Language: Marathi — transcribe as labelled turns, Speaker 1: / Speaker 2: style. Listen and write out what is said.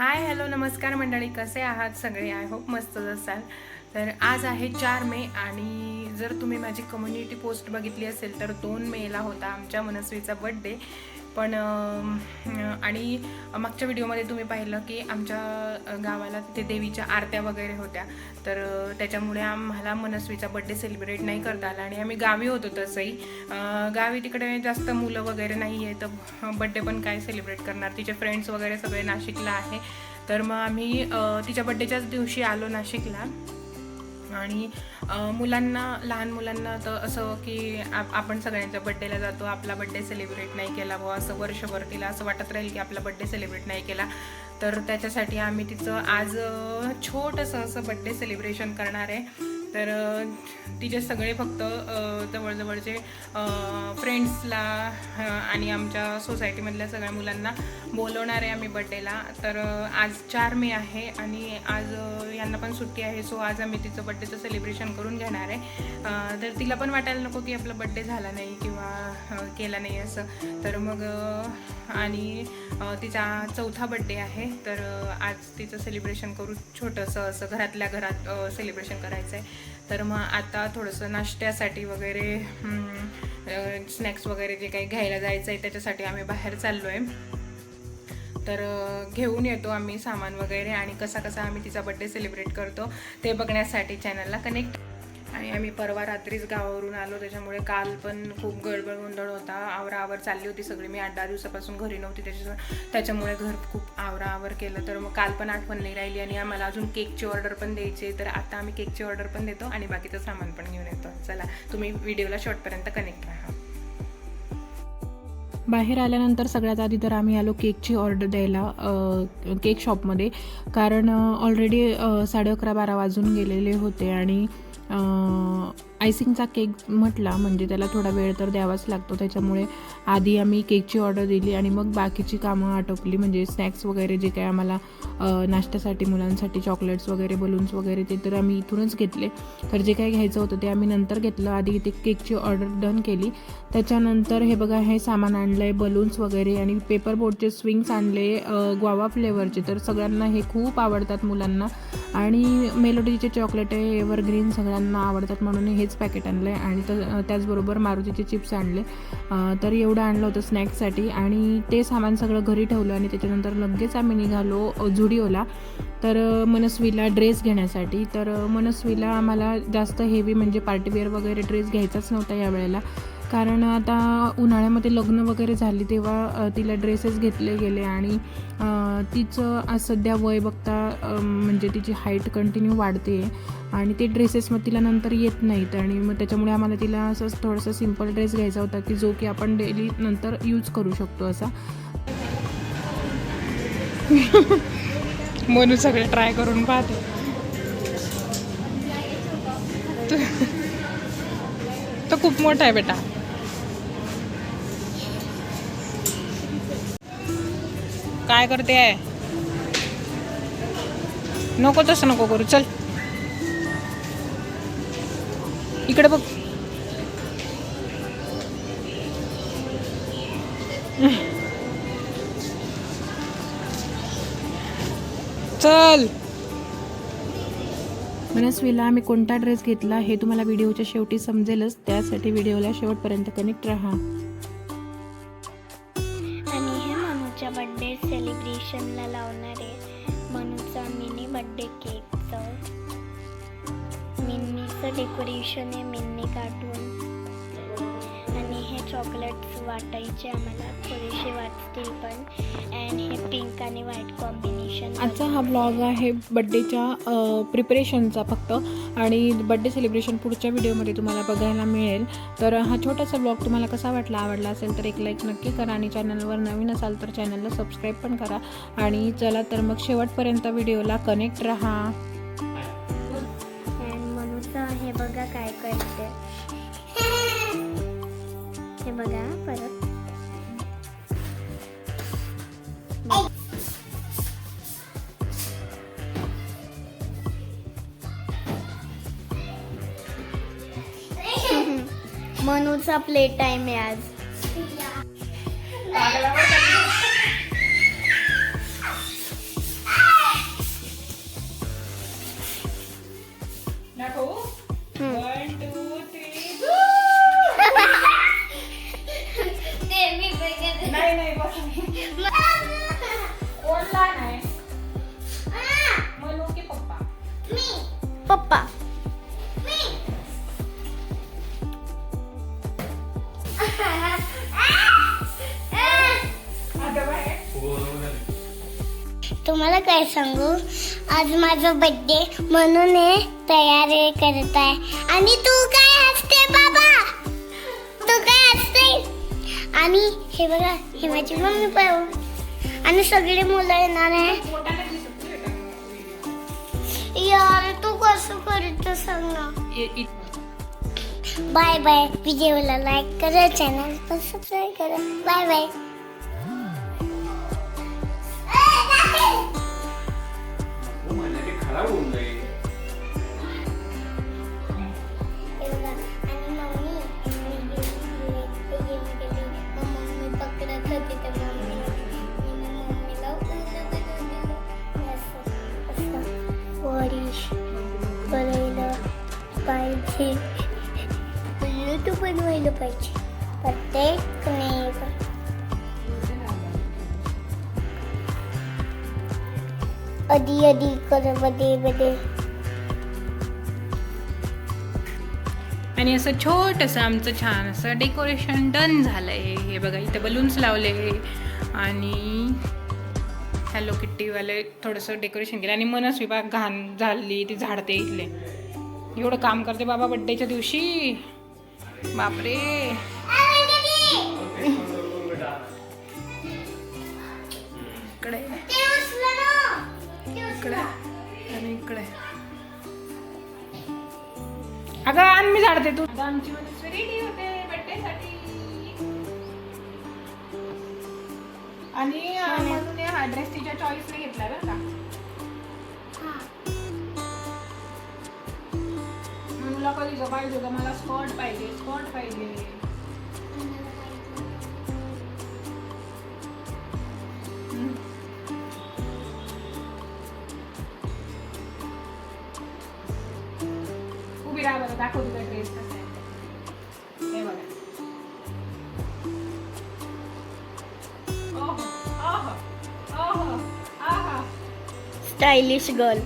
Speaker 1: हाय हॅलो नमस्कार मंडळी कसे आहात सगळे? आय होप मस्तच असाल. तर आज आहे चार मे आणि जर तुम्ही माझी कम्युनिटी पोस्ट बघितली असेल तर दोन मेला होता आमच्या मनस्वीचा बड्डे पण आणि मागच्या व्हिडिओमध्ये तुम्ही पाहिलं की आमच्या गावाला तिथे देवीच्या आरत्या वगैरे होत्या. तर त्याच्यामुळे आम्हाला मनस्वीचा बड्डे सेलिब्रेट नाही करता आला आणि आम्ही गावी होतो तसंही. गावी तिकडे जास्त मुलं वगैरे नाही आहे तर बड्डे पण काय सेलिब्रेट करणार? तिचे फ्रेंड्स वगैरे सगळे नाशिकला आहे. तर मग आम्ही तिच्या बड्डेच्याच दिवशी आलो नाशिकला. आणि मुलांना लहान मुलांना तर असं की आप- आपण सगळ्यांच्या बड्डेला जातो आपला बड्डे सेलिब्रेट नाही केला बुवा असं वर्षभर तिला असं वाटत राहील की आपला बड्डे सेलिब्रेट नाही केला. तर त्याच्यासाठी आम्ही तिचं आज छोटंसं असं बड्डे सेलिब्रेशन करणार आहे. तर तिचे सगळे फक्त जवळजवळचे फ्रेंड्सला आणि आमच्या सोसायटीमधल्या सगळ्या मुलांना बोलवणार आहे आम्ही बड्डेला तर आज चार मे आहे आणि आज यांना पण सुट्टी आहे सो आज आम्ही तिचं बड्डेचं सेलिब्रेशन करून घेणार आहे. तर तिला पण वाटायला नको की आपला बड्डे झाला नाही किंवा केला नाही असं. तर मग आणि तिचा चौथा बड्डे आहे. तर आज तिचं सेलिब्रेशन करू छोटंसं असं घरातल्या घरात सेलिब्रेशन करायचं आहे तर मग आता थोडंसं नाश्त्यासाठी वगैरे स्नॅक्स वगैरे जे काही घ्यायला जायचं आहे त्याच्यासाठी आम्ही बाहेर चाललो आहे तर घेऊन येतो आम्ही सामान वगैरे आणि कसा कसा आम्ही तिचा बड्डे सेलिब्रेट करतो ते बघण्यासाठी चॅनलला कनेक्ट आणि आम्ही परवा रात्रीच गावावरून आलो त्याच्यामुळे काल पण खूप गडबड गोंधळ होता. आवराआवर चालली होती सगळी. मी आठ दहा दिवसापासून घरी नव्हती त्याच्या त्याच्यामुळे घर खूप आवराआवर केलं. तर मग काल पण आठवण नाही राहिली आणि आम्हाला अजून केकची ऑर्डर पण द्यायची आहे. तर आता आम्ही केकची ऑर्डर पण देतो आणि बाकीचं सामान पण घेऊन येतो. चला तुम्ही व्हिडिओला शॉर्टपर्यंत कनेक्ट राहा.
Speaker 2: बाहेर आल्यानंतर सगळ्यात आधी तर आम्ही आलो केकची ऑर्डर द्यायला केक शॉपमध्ये. कारण ऑलरेडी साडे अकरा बारा वाजून गेलेले होते आणि Um, आयसिंगचा केक म्हटला म्हणजे त्याला थोडा वेळ तर द्यावाच लागतो. त्याच्यामुळे आधी आम्ही केकची ऑर्डर दिली आणि मग बाकीची कामं आटोपली. म्हणजे स्नॅक्स वगैरे जे काही आम्हाला नाश्त्यासाठी मुलांसाठी चॉकलेट्स वगैरे बलून्स वगैरे ते तर आम्ही इथूनच घेतले. तर जे काही घ्यायचं होतं ते आम्ही नंतर घेतलं. आधी ते केकची ऑर्डर डन केली. त्याच्यानंतर हे बघा हे सामान आणलं आहे बलून्स वगैरे आणि पेपर बोर्डचे स्विंग्स आणले ग्वावा फ्लेवरचे तर सगळ्यांना हे खूप आवडतात मुलांना. आणि मेलोडीचे चॉकलेट आहे एव्हरग्रीन सगळ्यांना आवडतात म्हणून हेच पॅकेट आणलं आहे आणि तर त्याचबरोबर मारुतीचे चिप्स आणले. तर एवढं आणलं होतं स्नॅक्ससाठी आणि ते सामान सगळं घरी ठेवलं आणि त्याच्यानंतर लगेच आम्ही निघालो झुडिओला तर मनस्वीला ड्रेस घेण्यासाठी. तर मनस्वीला आम्हाला जास्त हेवी म्हणजे पार्टीवेअर वगैरे ड्रेस घ्यायचाच नव्हता यावेळेला. कारण आता उन्हाळ्यामध्ये लग्न वगैरे झाली तेव्हा तिला ड्रेसेस घेतले गेले आणि तिचं आज सध्या वय बघता म्हणजे तिची हाईट कंटिन्यू वाढते आणि ते ड्रेसेस मग तिला नंतर येत नाहीत आणि मग त्याच्यामुळे आम्हाला तिला असं थोडासा सिंपल ड्रेस घ्यायचा होता की जो की आपण डेली नंतर यूज करू शकतो असा.
Speaker 1: मनू सगळे ट्राय करून पाहते. तो खूप मोठा आहे बेटा. काय करते आहे? नको तसं नको करू चल. इकडे बघ. चल.
Speaker 2: मनस्वीला आम्ही कोणता ड्रेस घेतला हे तुम्हाला व्हिडिओच्या शेवटी समजेलच. त्यासाठी व्हिडिओला शेवटपर्यंत कनेक्ट राहा.
Speaker 3: मनूच्या बड्डे सेलिब्रेशनला लावणार आहे. मनूचा मिनी बड्डे केकचं मिन्नीचं डेकोरेशन आहे मिन्नी कार्टून चॉकलेट्स वाटायचे आम्हाला. थोडेसे वाटतील पण. अँड हे पिंक आणि व्हाईट कॉम्बिनेशन
Speaker 2: आजचा हा ब्लॉग आहे बड्डेच्या प्रिपरेशनचा फक्त. आणि बड्डे सेलिब्रेशन पुढच्या व्हिडिओमध्ये तुम्हाला बघायला मिळेल. तर हा छोटासा ब्लॉग तुम्हाला कसा वाटला आवडला असेल तर एक लाईक नक्की करा. आणि चॅनलवर नवीन असाल तर चॅनलला सबस्क्राईब पण करा. आणि चला तर मग शेवटपर्यंत व्हिडिओला कनेक्ट राहा.
Speaker 3: हे बघा काय करते हे बघा परत. मनूचा प्ले टाइम आहे आज. तुम्हाला काय सांगू? आज माझा बर्थडे म्हणून हे तयारी करत आहे आणि तू काय असते बाबा? तू काय असते आणि हे बघा हे माझी मम्मी पण आणि सगळे मुलं येणार आहे. यार तू कसं करतो सांग ना. Bye bye. व्हिडिओला लाईक करा चॅनल पण सबस्क्राईब करा. बाय बाय वरीश करायला पाहिजे उलट बनवायला पाहिजे प्रत्येक नाही अधी अधी कर बदे बदे
Speaker 1: आणि असं छोटंसं आमचं छान असं डेकोरेशन डन झालंय. हे बघा इथं बलून्स लावले. आणि हॅलो किट्टीवाले थोडंसं डेकोरेशन केलं आणि मनस विभाग घाण झाली ती झाडते इथले. एवढं काम करते बाबा बड्डेच्या दिवशी. बापरे. इकडे. इकडे. आणि इकडे. अगं आण मी झाडते तू आमची रेडी होते आणि हे ड्रेस तिच्या चॉईसने घेतला बरं का. तुला कधी जो पाहिजे होतं मला स्कर्ट पाहिजे स्कर्ट पाहिजे. उभी राहा बरं दाखव तुझा ड्रेस कसा आहे stylish
Speaker 3: girl.